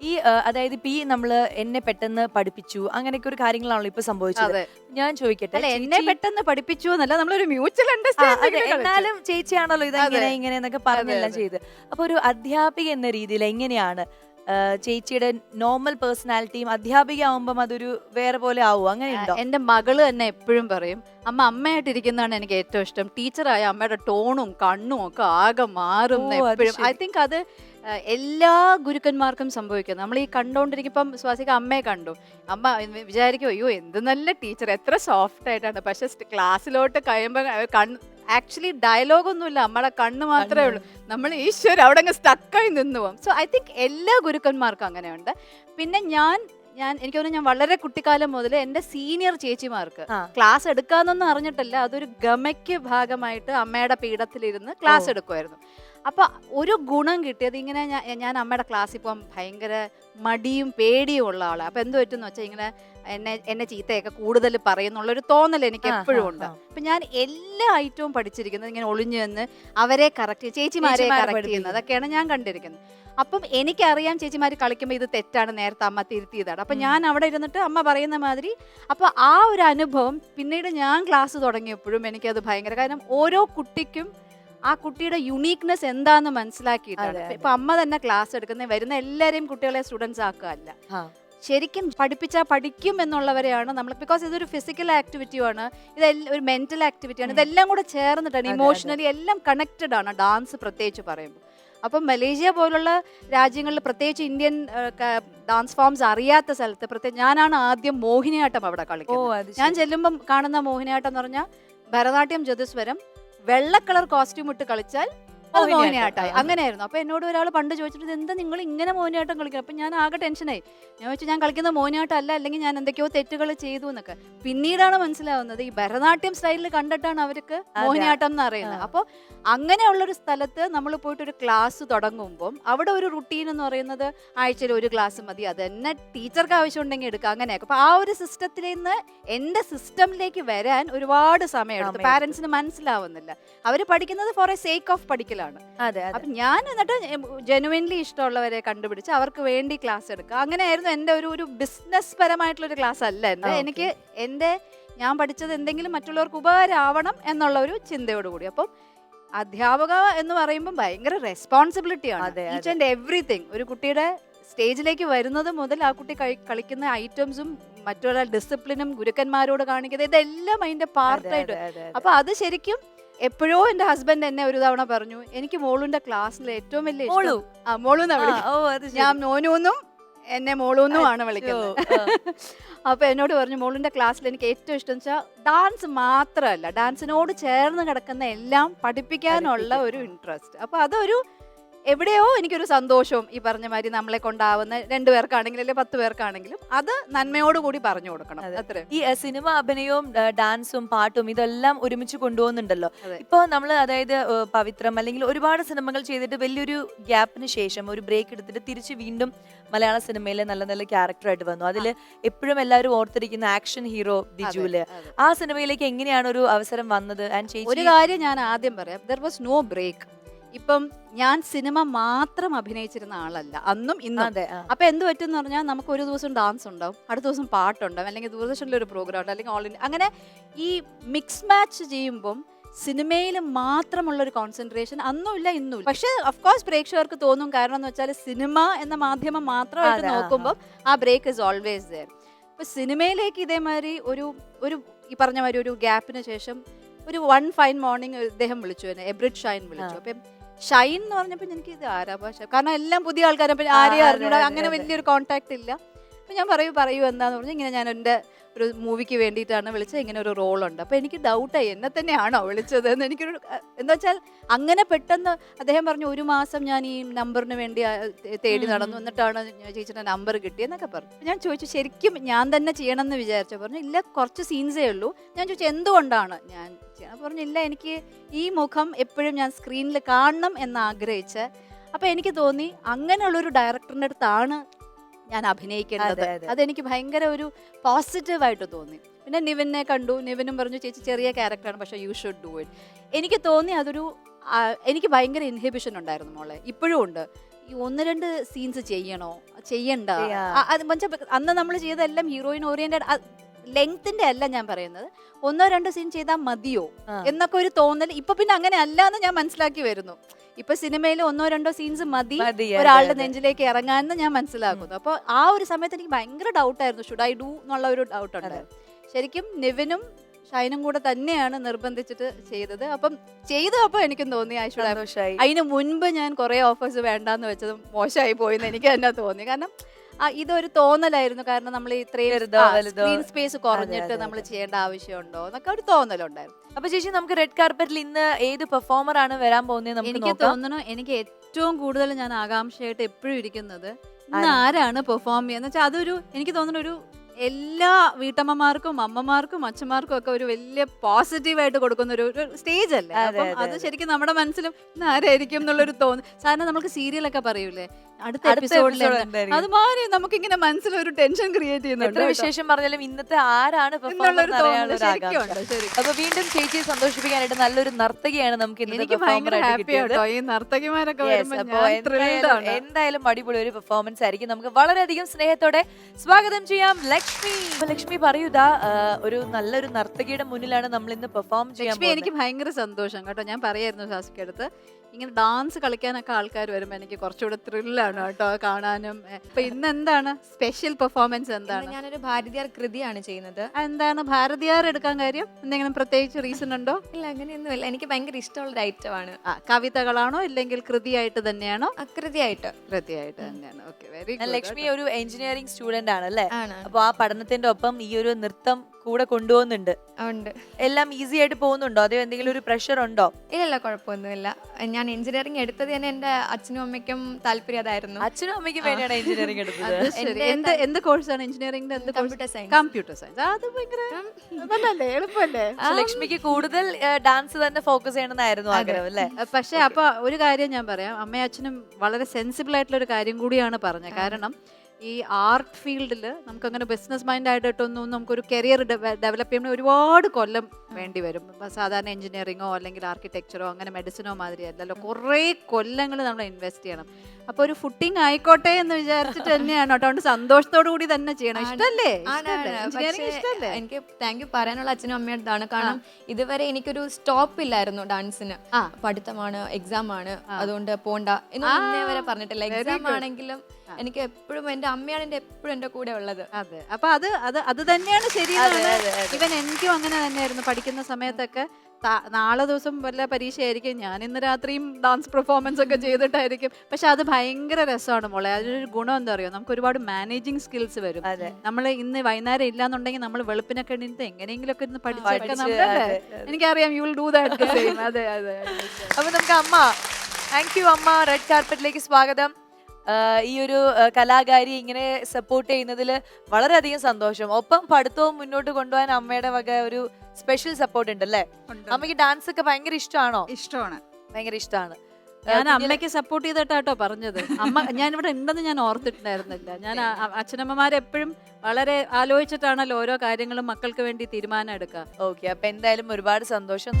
ഈ ആ, അതായത് ഇപ്പൊ ഈ നമ്മൾ എന്നെ പെട്ടെന്ന് പഠിപ്പിച്ചു അങ്ങനെയൊക്കെ ഒരു കാര്യങ്ങളാണല്ലോ ഇപ്പൊ സംഭവിച്ചത് അതെ ഞാൻ ചോദിക്കട്ടെ അല്ല എന്നെ ചേച്ചി- പെട്ടെന്ന് പഠിപ്പിച്ചു എന്നല്ല നമ്മളൊരു മ്യൂച്വൽ ആ, അതെ, അണ്ടർസ്റ്റാൻഡിംഗ് എന്നാലും ചേച്ചിയാണല്ലോ ഇതെങ്ങനെ അതെ. ഇങ്ങനെ എന്നൊക്കെ പറഞ്ഞെല്ലാം അതെ. ചെയ്ത് അപ്പൊ ഒരു അധ്യാപിക എന്ന രീതിയിൽ എങ്ങനെയാണ് ചേച്ചിയുടെ നോർമൽ പേഴ്സണാലിറ്റിയും അധ്യാപിക ആവുമ്പം അതൊരു വേറെ പോലെ ആവും? അങ്ങനെ ഉണ്ടോ? എന്റെ മകൾ തന്നെ എപ്പോഴും പറയും അമ്മ അമ്മയായിട്ട് ഇരിക്കുന്നതാണ് എനിക്ക് ഏറ്റവും ഇഷ്ടം. ടീച്ചറായ അമ്മയുടെ ടോണും കണ്ണും ഒക്കെ ആകെ മാറും എപ്പോഴും. ഐ തിങ്ക് അത് എല്ലാ ഗുരുക്കന്മാർക്കും സംഭവിക്കുന്നു. നമ്മൾ ഈ കണ്ടോണ്ടിരിക്കുമ്പം സ്വാസിക അമ്മയെ കണ്ടു. അമ്മ വിചാരിക്കും അയ്യോ എന്ത് നല്ല ടീച്ചർ. എത്ര സോഫ്റ്റ് ആയിട്ടാണ്. പക്ഷെ ക്ലാസ്സിലോട്ട് കഴിയുമ്പോൾ കണ്ണ് ആക്ച്വലി ഡയലോഗ് ഒന്നുമില്ല നമ്മളെ കണ്ണ് മാത്രമേ ഉള്ളൂ. നമ്മൾ ഈശ്വര അവിടെ അങ്ങ് സ്റ്റക്കായി നിന്നു പോകും സോ ഐ തിങ്ക് എല്ലാ ഗുരുക്കന്മാർക്കും അങ്ങനെയുണ്ട്. പിന്നെ ഞാൻ ഞാൻ എനിക്ക് തോന്നുന്നു ഞാൻ വളരെ കുട്ടിക്കാലം മുതൽ എന്റെ സീനിയർ ചേച്ചിമാർക്ക് ക്ലാസ് എടുക്കാന്നൊന്നും അറിഞ്ഞിട്ടല്ല. അതൊരു ഗമയ്ക്ക് ഭാഗമായിട്ട് അമ്മയുടെ പീഠത്തിലിരുന്ന് ക്ലാസ്. എടുക്കുമായിരുന്നു അപ്പൊ ഒരു ഗുണം കിട്ടിയത് ഇങ്ങനെ ഞാൻ അമ്മയുടെ ക്ലാസ്സിൽ പോകാൻ ഭയങ്കര മടിയും പേടിയും ഉള്ള ആളാണ് അപ്പൊ എന്ത് പറ്റുമെന്ന് വെച്ചാൽ ഇങ്ങനെ എന്നെ എന്നെ ചീത്തയൊക്കെ കൂടുതൽ പറയുന്നുള്ള ഒരു തോന്നൽ എനിക്ക് എപ്പോഴും ഉണ്ട്. അപ്പൊ ഞാൻ എല്ലാ ഐറ്റവും പഠിച്ചിരിക്കുന്നത് ഇങ്ങനെ ഒളിഞ്ഞു നിന്ന് അവരെ കറക്റ്റ് ചേച്ചിമാരെ ചേച്ചിമാരെ കറക്റ്റ് ചെയ്യുന്നത് അതൊക്കെയാണ് ഞാൻ കണ്ടിരിക്കുന്നത്. അപ്പം എനിക്കറിയാം ചേച്ചിമാർ കളിക്കുമ്പോൾ ഇത് തെറ്റാണ് നേരത്തെ അമ്മ തിരുത്തിയതാണ്. അപ്പം ഞാൻ അവിടെ ഇരുന്നിട്ട് അമ്മ പറയുന്ന മാതിരി അപ്പോൾ ആ ഒരു അനുഭവം പിന്നീട് ഞാൻ ക്ലാസ് തുടങ്ങിയപ്പോഴും എനിക്കത് ഭയങ്കര കാരണം ഓരോ കുട്ടിക്കും ആ കുട്ടിയുടെ യുണീക്നെസ് എന്താന്ന് മനസ്സിലാക്കിയിട്ടാണ്. ഇപ്പൊ അമ്മ തന്നെ ക്ലാസ് എടുക്കുന്ന വരുന്ന എല്ലാരെയും കുട്ടികളെ സ്റ്റുഡൻസ് ആക്കുകയല്ല. ശരിക്കും പഠിപ്പിച്ചാൽ പഠിക്കും എന്നുള്ളവരെയാണ് നമ്മൾ ബിക്കോസ് ഇതൊരു ഫിസിക്കൽ ആക്ടിവിറ്റിയാണ് ഇത് ഒരു മെന്റൽ ആക്ടിവിറ്റിയാണ്. ഇതെല്ലാം കൂടെ ചേർന്നിട്ടാണ്. ഇമോഷണലി എല്ലാം കണക്റ്റഡ് ആണ് ഡാൻസ് പ്രത്യേകിച്ച് പറയുമ്പോൾ അപ്പം മലേഷ്യ പോലുള്ള രാജ്യങ്ങളിൽ പ്രത്യേകിച്ച് ഇന്ത്യൻ ഡാൻസ് ഫോംസ് അറിയാത്ത സ്ഥലത്ത് പ്രത്യേകിച്ച് ഞാനാണ് ആദ്യം മോഹിനിയാട്ടം അവിടെ കളിക്കുന്നത് ഞാൻ. ചെല്ലുമ്പം കാണുന്ന മോഹിനിയാട്ടം എന്ന് പറഞ്ഞാൽ ഭരതനാട്യം ജതുസ്വരം വെള്ള കളർ കോസ്റ്റ്യൂം ഇട്ട് കളിച്ചാൽ അത് മോഹിനിയാട്ടം. മോഹിനിയാട്ടമായി ആ. അങ്ങനെയായിരുന്നു. അപ്പൊ എന്നോട് ഒരാൾ പണ്ട് ചോദിച്ചിട്ട് എന്താ നിങ്ങൾ ഇങ്ങനെ മോഹിനിയാട്ടം കളിക്കുക അപ്പൊ ഞാൻ ആകെ ടെൻഷനായി ഞാൻ വെച്ചു ഞാൻ കളിക്കുന്ന മോഹിനിയാട്ടം അല്ല അല്ലെങ്കിൽ ഞാൻ എന്തൊക്കെയോ തെറ്റുകൾ ചെയ്തു എന്നൊക്കെ. പിന്നീടാണ് മനസ്സിലാവുന്നത് ഈ ഭരതനാട്യം സ്റ്റൈലിൽ കണ്ടിട്ടാണ് അവർക്ക് മോഹിനിയാട്ടം എന്ന് അറിയുന്നത് അപ്പൊ അപ്പോൾ അങ്ങനെയുള്ളൊരു സ്ഥലത്ത് നമ്മൾ പോയിട്ട് ഒരു ക്ലാസ് തുടങ്ങുമ്പോൾ അവിടെ ഒരു റുട്ടീൻ എന്ന് പറയുന്നത് ആഴ്ചയിൽ ഒരു ക്ലാസ് മതി. അത് തന്നെ ടീച്ചർക്ക് ആവശ്യമുണ്ടെങ്കിൽ എടുക്കുക അങ്ങനെയൊക്കെ. അപ്പൊ ആ ഒരു സിസ്റ്റത്തിൽ നിന്ന് എന്റെ സിസ്റ്റമിലേക്ക് വരാൻ ഒരുപാട് സമയമെടുത്തു. പാരന്റ്സിന് മനസ്സിലാവുന്നില്ല. അവർ പഠിക്കുന്നത് ഫോർ എ സേക്ക് ഓഫ് പഠിക്കലാണ്. അതെ അപ്പൊ ഞാൻ എന്നിട്ട് ജെനുവിൻലി ഇഷ്ടമുള്ളവരെ കണ്ടുപിടിച്ച് അവർക്ക് വേണ്ടി ക്ലാസ് എടുക്കുക. അങ്ങനെയായിരുന്നു എന്റെ ഒരു ഒരു ബിസിനസ് പരമായിട്ടുള്ള ഒരു ക്ലാസ് അല്ല എന്നാൽ എനിക്ക് എന്റെ ഞാൻ പഠിച്ചത് എന്തെങ്കിലും മറ്റുള്ളവർക്ക് ഉപകാരമാവണം എന്നുള്ള ഒരു ചിന്തയോട് കൂടി. അപ്പം അധ്യാപക എന്ന് പറയുമ്പോൾ ഭയങ്കര റെസ്പോൺസിബിലിറ്റിയാണ് ആണ്. ഈച്ച് ആൻഡ് എവറിത്തിങ് ഒരു കുട്ടിയുടെ സ്റ്റേജിലേക്ക് വരുന്നത് മുതൽ ആ കുട്ടി കളിക്കുന്ന ഐറ്റംസും മറ്റുള്ള ഡിസിപ്ലിനും ഗുരുക്കന്മാരോട് കാണിക്കുന്നത് ഇതെല്ലാം അതിന്റെ അതെ, പാർട്ടായിട്ട്. അപ്പൊ അത് ശരിക്കും എപ്പോഴോ എന്റെ ഹസ്ബൻഡ് എന്നെ ഒരു തവണ പറഞ്ഞു എനിക്ക് മോളുന്റെ ക്ലാസ്സിൽ ഏറ്റവും വലിയ ഇഷ്ടം- മോളു? ആ മോളു ഞാൻ മോനൂന്നും എന്നെ മോളൂന്നുമാണ് വിളിക്കുന്നത്. അപ്പൊ എന്നോട് പറഞ്ഞു മോളിന്റെ ക്ലാസ്സിൽ എനിക്ക് ഏറ്റവും ഇഷ്ടം വെച്ചാൽ ഡാൻസ് മാത്രമല്ല ഡാൻസിനോട് ചേർന്ന് കിടക്കുന്ന എല്ലാം പഠിപ്പിക്കാനുള്ള ഒരു ഇൻട്രസ്റ്റ് അപ്പൊ അതൊരു എവിടെയോ എനിക്കൊരു സന്തോഷവും ഈ പറഞ്ഞ മാതിരി നമ്മളെ കൊണ്ടാവുന്ന രണ്ടു പേർക്കാണെങ്കിലും അല്ലെങ്കിൽ പത്ത് പേർക്കാണെങ്കിലും അത് നന്മയോട് കൂടി പറഞ്ഞു കൊടുക്കണം. അത്ര. ഈ സിനിമ അഭിനയവും ഡാൻസും പാട്ടും ഇതെല്ലാം ഒരുമിച്ച് കൊണ്ടുപോകുന്നുണ്ടല്ലോ. ഇപ്പൊ നമ്മൾ അതായത് പവിത്രം അല്ലെങ്കിൽ ഒരുപാട് സിനിമകൾ ചെയ്തിട്ട് വലിയൊരു ഗ്യാപ്പിന് ശേഷം ഒരു ബ്രേക്ക് എടുത്തിട്ട് തിരിച്ച് വീണ്ടും മലയാള സിനിമയിലെ നല്ല നല്ല ക്യാരക്ടറായിട്ട് വന്നു. അതിൽ എപ്പോഴും എല്ലാവരും ഓർത്തിരിക്കുന്ന ആക്ഷൻ ഹീറോ ബിജുൽ. ആ സിനിമയിലേക്ക് എങ്ങനെയാണ് ഒരു അവസരം വന്നത്? ഒരു കാര്യം ഞാൻ ആദ്യം പറയാം. ദർ വാസ് നോ ബ്രേക്ക് ഇപ്പം ഞാൻ സിനിമ മാത്രം അഭിനയിച്ചിരുന്ന ആളല്ല അന്നും ഇന്നും അതെ ആ. അപ്പൊ എന്ത് പറ്റും എന്ന് പറഞ്ഞാൽ നമുക്ക് ഒരു ദിവസം ഡാൻസ് ഉണ്ടാവും അടുത്ത ദിവസം പാട്ടുണ്ടാവും അല്ലെങ്കിൽ ദൂരദർശനിൽ ഒരു പ്രോഗ്രാം ഉണ്ട് അല്ലെങ്കിൽ ഓൾ ഇന്ത്യ അങ്ങനെ ഈ മിക്സ് മാച്ച് ചെയ്യുമ്പം സിനിമയിൽ മാത്രമുള്ള ഒരു കോൺസെൻട്രേഷൻ അന്നും ഇല്ല ഇന്നും ഇല്ല പക്ഷെ അഫ്കോഴ്സ് പ്രേക്ഷകർക്ക് തോന്നും കാരണം എന്ന് വെച്ചാൽ സിനിമ എന്ന മാധ്യമം മാത്രമായിട്ട് അതെ, ആ, ആ. നോക്കുമ്പോൾ ആ ബ്രേക്ക് ഇസ് ഓൾവേസ് ദയർ ഇപ്പൊ സിനിമയിലേക്ക് ഇതേമാതിരി ഒരു ഒരു ഈ പറഞ്ഞ മാതിരി ഒരു ഗ്യാപ്പിന് ശേഷം ഒരു വൺ ഫൈൻ മോർണിംഗ് ഇദ്ദേഹം വിളിച്ചു എന്നെ എബ്രിഡ് ഷൈൻ വിളിച്ചു. അപ്പം ഷൈൻ എന്ന് പറഞ്ഞപ്പോൾ എനിക്ക് ഇത് ആരാ ഭാഷ? കാരണം എല്ലാം പുതിയ ആൾക്കാരെ ആരെയും അറിഞ്ഞൂടാ. അങ്ങനെ വലിയൊരു കോൺടാക്ട് ഇല്ല. അപ്പം ഞാൻ പറയൂ പറയൂ എന്താന്ന് പറഞ്ഞു ഇങ്ങനെ ഞാൻ എന്റെ ഒരു മൂവിക്ക് വേണ്ടിയിട്ടാണ് വിളിച്ചത്. ഇങ്ങനെ ഒരു റോൾ ഉണ്ട്. അപ്പോൾ എനിക്ക് ഡൗട്ടായി എന്നെ തന്നെയാണോ വിളിച്ചത് എന്ന് എനിക്കൊരു എന്താ വെച്ചാൽ അങ്ങനെ പെട്ടെന്ന് അദ്ദേഹം പറഞ്ഞു ഒരു മാസം ഞാൻ ഈ നമ്പറിന് വേണ്ടി തേടി നടന്നു. എന്നിട്ടാണ് ഞാൻ ചേച്ചിയുടെ നമ്പർ കിട്ടിയെന്നൊക്കെ പറഞ്ഞു. ഞാൻ ചോദിച്ചു ശരിക്കും ഞാൻ തന്നെ ചെയ്യണം എന്ന് വിചാരിച്ചു? പറഞ്ഞു ഇല്ല കുറച്ച് സീൻസേ ഉള്ളൂ. ഞാൻ ചോദിച്ചു എന്തുകൊണ്ടാണ്? ഞാൻ ചെയ്യണം. പറഞ്ഞില്ല പറഞ്ഞു ഇല്ല എനിക്ക് ഈ മുഖം എപ്പോഴും ഞാൻ സ്ക്രീനിൽ കാണണം എന്ന് ആഗ്രഹിച്ച് അപ്പോൾ എനിക്ക് തോന്നി അങ്ങനെയുള്ളൊരു ഡയറക്ടറിന്റെ അടുത്താണ് ഞാൻ അഭിനയിക്കേണ്ടത്. അതെ, അതെ. അതെനിക്ക് ഭയങ്കര ഒരു പോസിറ്റീവ് ആയിട്ട് തോന്നി. പിന്നെ നിവിനെ കണ്ടു. നിവിനും പറഞ്ഞു ചേച്ചി ചെറിയ ക്യാരക്ടറാണ് പക്ഷേ യു ഷുഡ് ഡു ഇറ്റ് എനിക്ക് തോന്നി അതൊരു എനിക്ക് ഭയങ്കര ഇൻഹിബിഷൻ ഉണ്ടായിരുന്നു മോളെ. ഇപ്പോഴും ഉണ്ട്. ഈ ഒന്ന് രണ്ട് സീൻസ് ചെയ്യണോ? ചെയ്യണ്ട. അന്ന് നമ്മൾ ചെയ്തതെല്ലാം ഹീറോയിൻ ഓറിയന്റഡ് ലെങ്ത്തിന്റെ അല്ല ഞാൻ പറയുന്നത്. ഒന്നോ രണ്ടോ സീൻ ചെയ്താൽ മതിയോ? എന്നൊക്കെ ഒരു തോന്നൽ ഇപ്പൊ പിന്നെ അങ്ങനെ അല്ല എന്ന് ഞാൻ മനസ്സിലാക്കി വരുന്നു. ഇപ്പൊ സിനിമയിൽ ഒന്നോ രണ്ടോ സീൻസ് മതി. ഒരാളുടെ നെഞ്ചിലേക്ക് ഇറങ്ങാമെന്ന് ഞാൻ മനസ്സിലാക്കുന്നു. അപ്പൊ ആ ഒരു സമയത്ത് എനിക്ക് ഭയങ്കര ഡൗട്ടായിരുന്നു ഷുഡ് ഐ ഡു എന്നുള്ള ഒരു ഡൗട്ട് ഉണ്ട്. ശരിക്കും നിവിനും ഷൈനും കൂടെ തന്നെയാണ് നിർബന്ധിച്ചിട്ട് ചെയ്തത്. അപ്പം ചെയ്തു അപ്പോൾ എനിക്കും തോന്നി അതിന് മുൻപ് ഞാൻ കുറെ ഓഫേഴ്സ് വേണ്ടാന്ന് വെച്ചത് മോശമായി പോയെന്ന് എനിക്ക് തന്നെ തോന്നി. കാരണം ഇതൊരു തോന്നലായിരുന്നു കാരണം നമ്മൾ ഇത്രയും സ്പേസ് കുറഞ്ഞിട്ട് നമ്മൾ ചെയ്യേണ്ട ആവശ്യമുണ്ടോ എന്നൊക്കെ ഒരു തോന്നലുണ്ടായിരുന്നു. അപ്പൊ ചേച്ചി നമുക്ക് റെഡ് കാർപ്പറ്റിൽ ഇന്ന് ഏത് പെർഫോമർ ആണ് വരാൻ പോകുന്നത് എനിക്ക് നോക്കാം. തോന്നുന്നു എനിക്ക് ഏറ്റവും കൂടുതൽ ഞാൻ ആകാംക്ഷയായിട്ട് എപ്പോഴും ഇരിക്കുന്നത് ഇന്ന് ആരാണ് പെർഫോം ചെയ്യുന്നത്? വെച്ചാൽ അതൊരു എനിക്ക് തോന്നുന്ന ഒരു എല്ലാ വീട്ടമ്മമാർക്കും അമ്മമാർക്കും അച്ഛന്മാർക്കും ഒക്കെ ഒരു വലിയ പോസിറ്റീവായിട്ട് കൊടുക്കുന്ന ഒരു സ്റ്റേജ് അല്ലേ? അപ്പം അത് ശരിക്കും നമ്മുടെ മനസ്സിലും ഇന്ന് ആരായിരിക്കും എന്നുള്ളൊരു തോന്നുന്നു സാധാരണ നമുക്ക് സീരിയലൊക്കെ പറയൂലേ? അടുത്ത എപ്പിസോഡിൽ അതുമാതിരി നമുക്ക് ഇങ്ങനെ മനസ്സിൽ മനസ്സിലൊരു ടെൻഷൻ ക്രിയേറ്റ് ചെയ്യുന്നുണ്ട്. വിശേഷം പറഞ്ഞാലും ഇന്നത്തെ ആരാണ് ഒരു. അപ്പൊ വീണ്ടും ചേച്ചിയെ സന്തോഷിപ്പിക്കാനായിട്ട് നല്ലൊരു നർത്തകിയാണ് നമുക്ക് എനിക്ക് ഈ നർത്തകിമാരൊക്കെ എന്തായാലും അടിപൊളി ഒരു പെർഫോമൻസ് ആയിരിക്കും. നമുക്ക് വളരെയധികം സ്നേഹത്തോടെ സ്വാഗതം ചെയ്യാം ലക്ഷ്മി. ലക്ഷ്മി പറയൂതാ ഒരു നല്ലൊരു നർത്തകിയുടെ മുന്നിലാണ് നമ്മൾ ഇന്ന് പെർഫോം ചെയ്യാൻ എനിക്ക് ഭയങ്കര സന്തോഷം കേട്ടോ. ഞാൻ പറയായിരുന്നു ശാസിക്ക് അടുത്ത് ഇങ്ങനെ ഡാൻസ് കളിക്കാനൊക്കെ ആൾക്കാർ വരുമ്പോൾ എനിക്ക് കുറച്ചുകൂടെ ത്രില്ലാണ് കേട്ടോ കാണാനും. ഇപ്പൊ അപ്പൊ ഇന്ന് എന്താണ് സ്പെഷ്യൽ പെർഫോമൻസ് എന്താണ്? ഞാനൊരു ഭാരതിയാർ കൃതിയാണ് ചെയ്യുന്നത്. എന്താണ് ഭാരതിയാർ എടുക്കാൻ കാര്യം? എന്തെങ്കിലും പ്രത്യേകിച്ച് റീസൺ ഉണ്ടോ? ഇല്ല അങ്ങനെയൊന്നുമില്ല. എനിക്ക് ഭയങ്കര ഇഷ്ടമുള്ള ഒരു ഐറ്റമാണ് ആണ്. കവിതകളാണോ ഇല്ലെങ്കിൽ കൃതിയായിട്ട് തന്നെയാണോ? കൃതിയായിട്ട്. കൃതിയായിട്ട് തന്നെയാണ്. Okay very. ലക്ഷ്മി ഒരു എഞ്ചിനീയറിംഗ് സ്റ്റുഡന്റ് ആണ് അല്ലേ? അപ്പൊ ആ പഠനത്തിന്റെ ഒപ്പം ഈ ഒരു നൃത്തം കൂടെ കൊണ്ടുപോകുന്നുണ്ട്. ഉണ്ട്. എല്ലാം ഈസി ആയിട്ട് പോകുന്നുണ്ടോ? അതോ എന്തെങ്കിലും ഒരു പ്രഷർ ഉണ്ടോ? ഇല്ലല്ല കുഴപ്പമൊന്നുമില്ല. ഞാൻ എഞ്ചിനീയറിംഗ് എടുത്തത് തന്നെ എന്റെ അച്ഛനും അമ്മയ്ക്കും താല്പര്യം അതായിരുന്നു. അച്ഛനും അമ്മയ്ക്കും വേണ്ടിയാണ് എഞ്ചിനീയറിംഗ് എടുത്തത്. എന്റെ എന്ത് എന്ത് കോഴ്സാണ് എഞ്ചിനീയറിംഗിന്റെ എന്ത് കമ്പ്യൂട്ടർ സയൻസ് കമ്പ്യൂട്ടർ സയൻസ് അത് ഭയങ്കര എളുപ്പമല്ലേ? പക്ഷെ ലക്ഷ്മിക്ക് കൂടുതൽ ഡാൻസ് തന്നെ ഫോക്കസ് ചെയ്യണമെന്നായിരുന്നു ആഗ്രഹം അല്ലേ? പക്ഷെ പക്ഷേ അപ്പൊ ഒരു കാര്യം ഞാൻ പറയാം. അമ്മയും അച്ഛനും വളരെ സെൻസിബിൾ ആയിട്ടുള്ള ഒരു കാര്യം കൂടിയാണ് പറഞ്ഞത്. കാരണം ഈ ആർട്ട് ഫീൽഡിൽ നമുക്കങ്ങനെ ബിസിനസ് മൈൻഡ് ആയിട്ടൊന്നും നമുക്കൊരു കരിയർ ഡെവലപ്പ് ചെയ്യുമ്പോൾ ഒരുപാട് കൊല്ലം വേണ്ടി വരും. സാധാരണ എഞ്ചിനീയറിങ്ങോ അല്ലെങ്കിൽ ആർക്കിടെക്ചറോ അങ്ങനെ മെഡിസിനോ മാതിരി അല്ലല്ലോ. കുറേ കൊല്ലങ്ങൾ നമ്മൾ ഇൻവെസ്റ്റ് ചെയ്യണം. അപ്പൊ ഒരു ഫുട്ടിങ് ആയിക്കോട്ടെ എന്ന് വിചാരിച്ചിട്ട് തന്നെയാണ് കേട്ടോ. അതുകൊണ്ട് സന്തോഷത്തോടു കൂടി തന്നെ ചെയ്യണം. ഇഷ്ടല്ലേ? എനിക്ക് താങ്ക് യു പറയാനുള്ള അച്ഛനും അമ്മയോടാണ് കാരണം ഇതുവരെ എനിക്കൊരു സ്റ്റോപ്പ് ഇല്ലായിരുന്നു ഡാൻസിന്. പഠിത്തമാണ് എക്സാം ആണ്. അതുകൊണ്ട് പോണ്ട എന്ന് ഇന്നേ വരെ പറഞ്ഞിട്ടില്ല. എക്സാം ആണെങ്കിലും എനിക്ക് എപ്പോഴും എന്റെ അമ്മയാണ് എന്റെ എപ്പോഴും എന്റെ കൂടെ ഉള്ളത്. അതെ. അപ്പൊ അത് അത് അത് തന്നെയാണ് ശരി അതെ, അതെ, അതെ. ഇവൻ എനിക്കും അങ്ങനെ തന്നെയായിരുന്നു പഠിക്കുന്ന സമയത്തൊക്കെ. നാളെ ദിവസം വല്ല പരീക്ഷയായിരിക്കും. ഞാൻ ഇന്ന് രാത്രിയും ഡാൻസ് പെർഫോമൻസ് ഒക്കെ ചെയ്തിട്ടായിരിക്കും. പക്ഷെ അത് ഭയങ്കര രസമാണ് മോളെ. അതിനൊരു ഗുണം എന്താ പറയുക നമുക്ക് ഒരുപാട് മാനേജിങ് സ്കിൽസ് വരും. നമ്മൾ ഇന്ന് വൈകുന്നേരം ഇല്ലാന്നുണ്ടെങ്കിൽ നമ്മൾ വെളുപ്പിനൊക്കെ എണീറ്റ് എങ്ങനെയെങ്കിലും ഒക്കെ ഇന്ന് പഠിച്ചൊക്കെ. എനിക്കറിയാം യു വിൽ ഡു ദാറ്റ് അതെ അതെ അപ്പൊ നമുക്ക് അമ്മ താങ്ക് യു അമ്മ. റെഡ് കാർപ്പറ്റിലേക്ക് സ്വാഗതം. ഈ ഒരു കലാകാരി ഇങ്ങനെ സപ്പോർട്ട് ചെയ്യുന്നതിൽ വളരെയധികം സന്തോഷം. ഒപ്പം പഠിത്തവും മുന്നോട്ട് കൊണ്ടുപോകാൻ അമ്മയുടെ വക ഒരു സ്പെഷ്യൽ സപ്പോർട്ട് ഉണ്ട്. അല്ലേ അമ്മയ്ക്ക് ഡാൻസ് ഒക്കെ ഭയങ്കര ഇഷ്ടമാണോ? ഇഷ്ടമാണ്. ഭയങ്കര ഇഷ്ടമാണ്. ഞാൻ അമ്മയ്ക്ക് സപ്പോർട്ട് ചെയ്തിട്ടാട്ടോ പറഞ്ഞത്. അമ്മ ഞാൻ ഇവിടെ ഉണ്ടെന്ന് ഞാൻ ഓർത്തിട്ടുണ്ടായിരുന്നില്ല. ഞാൻ അച്ഛനമ്മമാരെപ്പോഴും വളരെ ആലോചിച്ചിട്ടാണല്ലോ ഓരോ കാര്യങ്ങളും മക്കൾക്ക് വേണ്ടി തീരുമാനം എടുക്കുക. ഓക്കെ അപ്പൊ എന്തായാലും ഒരുപാട് സന്തോഷം.